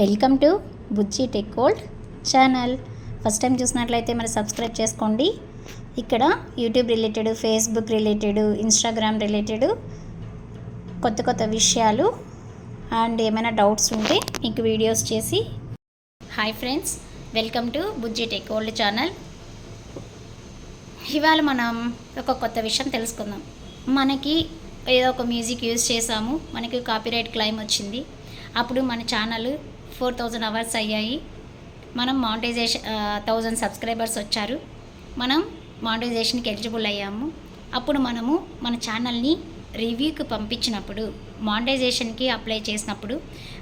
Welcome to Bujji tech old channel. First time చూసినట్లయితే మరి subscribe చేసుకోండి. ఇక్కడ YouTube related Facebook related Instagram related కొత్త కొత్త విషయాలు అండ్ ఏమైనా డౌట్స్ ఉంటే మీకు వీడియోస్ చేసి. Hi friends welcome to Bujji tech old channel. ఇవాళ మనం ఒక కొత్త విషయం తెలుసుకుందాం. మనకి ఏదో ఒక మ్యూజిక్ యూజ్ చేసాము మనకి కాపీరైట్ క్లైమ్ వచ్చింది. అప్పుడు మన ఛానల్ ఫోర్ థౌజండ్ అవర్స్ అయ్యాయి. మనం మానిటైజేషన్ థౌజండ్ సబ్స్క్రైబర్స్ వచ్చారు. మనం మానిటైజేషన్కి ఎలిజిబుల్ అయ్యాము. అప్పుడు మనము మన ఛానల్ని రివ్యూకి పంపించినప్పుడు మానిటైజేషన్కి అప్లై చేసినప్పుడు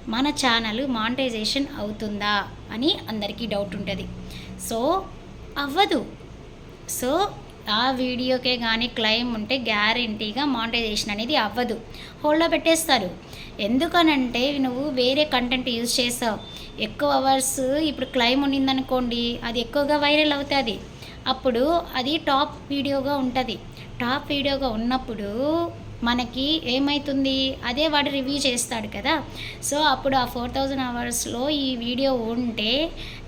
మన ఛానల్ మానిటైజేషన్ అవుతుందా అని అందరికీ డౌట్ ఉంటుంది. సో అవ్వదు. సో ఆ వీడియోకే కానీ క్లెయిమ్ ఉంటే గ్యారంటీగా మానిటైజేషన్ అనేది అవ్వదు. హోల్డ్లో పెట్టేస్తారు. ఎందుకనంటే నువ్వు వేరే కంటెంట్ యూజ్ చేసావు. ఎక్కువ అవర్స్ ఇప్పుడు క్లైమ్ ఉండిందనుకోండి అది ఎక్కువగా వైరల్ అవుతుంది. అప్పుడు అది టాప్ వీడియోగా ఉంటుంది. టాప్ వీడియోగా ఉన్నప్పుడు మనకి ఏమవుతుంది అదే వాడు రివ్యూ చేస్తాడు కదా. సో అప్పుడు ఆ ఫోర్ థౌజండ్ అవర్స్లో ఈ వీడియో ఉంటే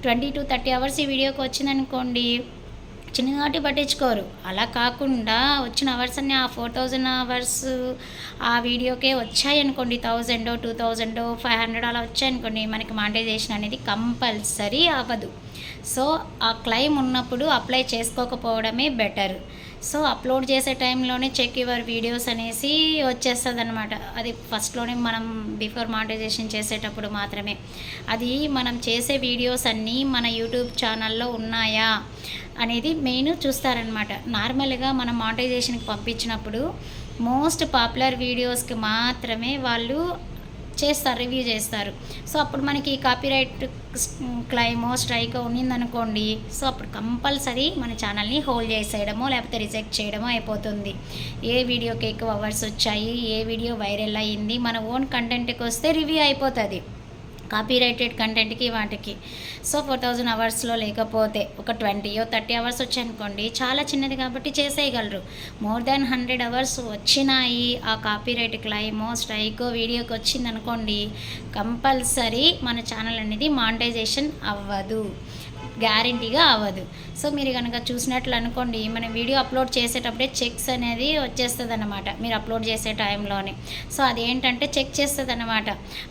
ట్వంటీ టు థర్టీ అవర్స్ ఈ వీడియోకి వచ్చిందనుకోండి చిన్నగాటి పట్టించుకోరు. అలా కాకుండా వచ్చిన అవర్స్ అన్ని ఆ ఫోర్ థౌజండ్ అవర్స్ ఆ వీడియోకే వచ్చాయి అనుకోండి thousand two thousand five hundred అలా వచ్చాయనుకోండి. మనకి మానిటైజేషన్ అనేది కంపల్సరీ అవ్వదు. సో ఆ క్లైమ్ ఉన్నప్పుడు అప్లై చేసుకోకపోవడమే బెటర్ సో అప్లోడ్ చేసే టైంలోనే చెక్ యువర్ వీడియోస్ అనేసి వచ్చేస్తుంది అనమాట అది ఫస్ట్లోనే మనం బిఫోర్ మానిటైజేషన్ చేసేటప్పుడు మాత్రమే. అది మనం చేసే వీడియోస్ అన్నీ మన యూట్యూబ్ ఛానల్లో ఉన్నాయా అనేది మెయిన్ చూస్తారనమాట నార్మల్గా మనం మానిటైజేషన్కి పంపించినప్పుడు మోస్ట్ పాపులర్ వీడియోస్కి మాత్రమే వాళ్ళు చేస్తారు రివ్యూ చేస్తారు. సో అప్పుడు మనకి కాపీరైట్ క్లైమో స్ట్రైక్ ఉన్నిందనుకోండి సో అప్పుడు కంపల్సరీ మన ఛానల్ని హోల్డ్ చేసేయడమో లేకపోతే రిజెక్ట్ చేయడమో అయిపోతుంది. ఏ వీడియోకి ఎక్కువ అవర్స్ వచ్చాయి ఏ వీడియో వైరల్ అయ్యింది మన ఓన్ కంటెంట్కి వస్తే రివ్యూ అయిపోతుంది. కాపీరైటెడ్ కంటెంట్కి వాటికి. సో ఫోర్ థౌజండ్ అవర్స్లో లేకపోతే ఒక ట్వంటీయో థర్టీ అవర్స్ వచ్చాయనుకోండి చాలా చిన్నది కాబట్టి చేసేయగలరు. మోర్ దాన్ హండ్రెడ్ అవర్స్ వచ్చినాయి. ఆ కాపీరైట్ క్లైమో స్ట్రైకో వీడియోకి వచ్చిందనుకోండి కంపల్సరీ మన ఛానల్ అనేది మానిటైజేషన్ అవ్వదు. గ్యారంటీగా అవ్వదు. సో మీరు కనుక చూసినట్లు అనుకోండి మనం వీడియో అప్లోడ్ చేసేటప్పుడే చెక్స్ అనేది వచ్చేస్తుంది అనమాట మీరు అప్లోడ్ చేసే టైంలోనే. సో అదేంటంటే చెక్ చేస్తుంది అనమాట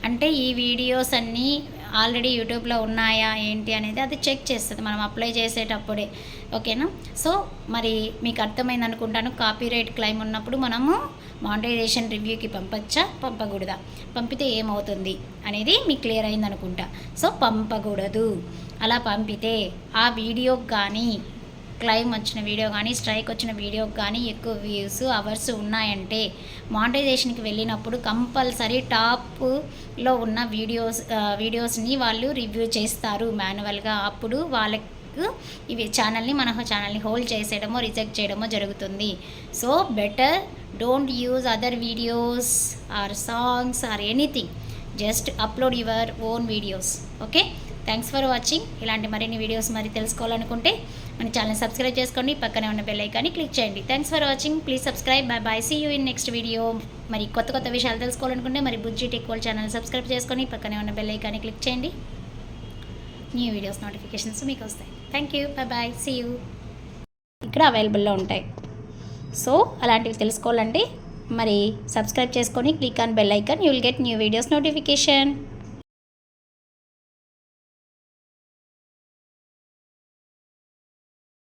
అంటే ఈ వీడియోస్ అన్నీ ఆల్రెడీ యూట్యూబ్లో ఉన్నాయా ఏంటి అనేది అది చెక్ చేస్తుంది. మనం అప్లై చేసేటప్పుడే. ఓకేనా? సో మరి మీకు అర్థమైంది అనుకుంటాను. కాపీరైట్ క్లైమ్ ఉన్నప్పుడు మనము మానిటైజేషన్ రివ్యూకి పంపచ్చా పంపకూడదా? పంపితే ఏమవుతుంది అనేది మీకు క్లియర్ అయింది అనుకుంటా. సో పంపకూడదు. అలా పంపితే ఆ వీడియోకి కానీ క్లైమ్ వచ్చిన వీడియో కానీ స్ట్రైక్ వచ్చిన వీడియోకి కానీ ఎక్కువ వ్యూస్ అవర్స్ ఉన్నాయంటే మానిటైజేషన్కి వెళ్ళినప్పుడు కంపల్సరీ టాప్లో ఉన్న వీడియోస్ వీడియోస్ని వాళ్ళు రివ్యూ చేస్తారు మాన్యువల్గా. అప్పుడు వాళ్ళకి ఇవి ఛానల్ని మన ఛానల్ని హోల్డ్ చేసేయడమో రిజెక్ట్ చేయడమో జరుగుతుంది. So better don't use other videos or songs or anything. Just upload your own videos. Okay? Thanks for watching. ఇలాంటి మరిన్ని వీడియోస్ మరి తెలుసుకోవాలనుకుంటే మన ఛానల్ సబ్స్క్రైబ్ చేసుకోండి. పక్కనే ఉన్న బెల్ ఐకాన్ని క్లిక్ చేయండి. Thanks for watching please subscribe bye bye see you in next video మరి కొత్త కొత్త విషయాలు తెలుసుకోవాలనుకుంటే మరి బుజ్జి టెక్వల్ ఛానల్ సబ్స్క్రైబ్ చేసుకొని పక్కనే ఉన్న బెల్ ఐకాన్ని క్లిక్ చేయండి. న్యూ వీడియోస్ నోటిఫికేషన్స్ మీకు వస్తాయి. Thank you bye bye see you ఇక్కడ అవైలబుల్లో ఉంటాయి. సో అలాంటివి తెలుసుకోవాలంటే మరి సబ్స్క్రైబ్ చేసుకొని click on bell icon you will get new videos notification